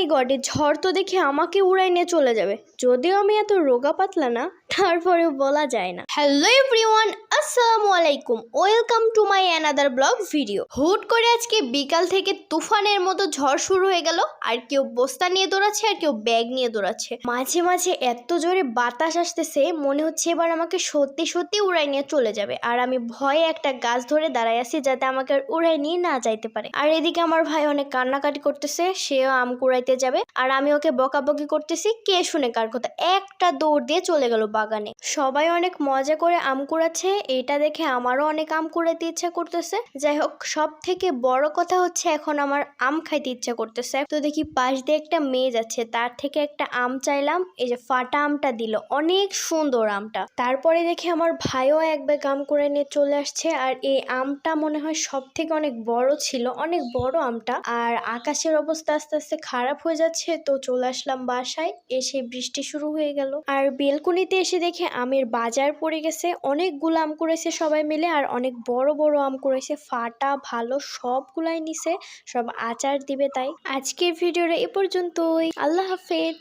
মাই god, ঝড় তো দেখে আমাকে উড়াই নিয়ে চলে যাবে। যদিও আমি এত রোগা পাতলা না, তারপরেও বলা যায় না। হ্যালো এভরিওয়ান আসসালামু আলাইকুম। Welcome to my another blog video হুট করে আজকে বিকাল থেকে তুফানের মতো ঝড় শুরু হয়ে গেল, আর কেউ বস্তা নিয়ে দৌড়াচ্ছে, আর কেউ ব্যাগ নিয়ে দৌড়াচ্ছে। মাঝে মাঝে এত জোরে বাতাস আসতেছে, মনে হচ্ছে এবার আমাকে সত্যি সত্যি উড়াই নিয়ে চলে যাবে। আর আমি ভয়ে একটা গাছ ধরে দাঁড়ায় আছি যাতে আমাকে আর উড়াই নিয়ে না যাইতে পারে। আর এদিকে আমার ভাই অনেক কান্নাকাটি করতেছে, সেও আম কুড়াইতে যাবে। আর আমি ওকে বকাবকি করতেছি, কে শুনে কার কথা। একটা দৌড় দিয়ে চলে গেল বাগানে। সবাই অনেক মজা করে আম কুড়াচ্ছে এটা দেখে আমারও অনেক আম কুড়াইতে ইচ্ছা করতেছে। যাই হোক সব থেকে বড় কথা হচ্ছে এখন আমার আম খাইতে ইচ্ছা করতেছে। তো দেখি পাশ দিয়ে একটা মেয়ে যাচ্ছে, তার থেকে একটা আম চাইলাম, এই যে ফাটা আমটা দিল, অনেক সুন্দর আমটা। তারপরে দেখি আমার ভাইও এক ব্যাগ আম করে নিয়ে চলে আসছে, আর এই আমটা মনে হয় সব থেকে অনেক বড় ছিল, অনেক বড় আমটা। আর আকাশের অবস্থা আস্তে আস্তে খারাপ হয়ে যাচ্ছে, তো চলে আসলাম বাসায়, এসে বৃষ্টি শুরু হয়ে গেল। আর বেলকুনিতে এসে দেখে আমের বাজার পড়ে গেছে, অনেকগুলো আম করেছে সবাই মিলে আর অনেক বড় বড় আম করেছে। ফাটা, ভালো, সবগুলাই নিছে। সব আচার দিবে তাই। আজকের ভিডিওটা এ পর্যন্তই। আল্লাহ হাফেজ।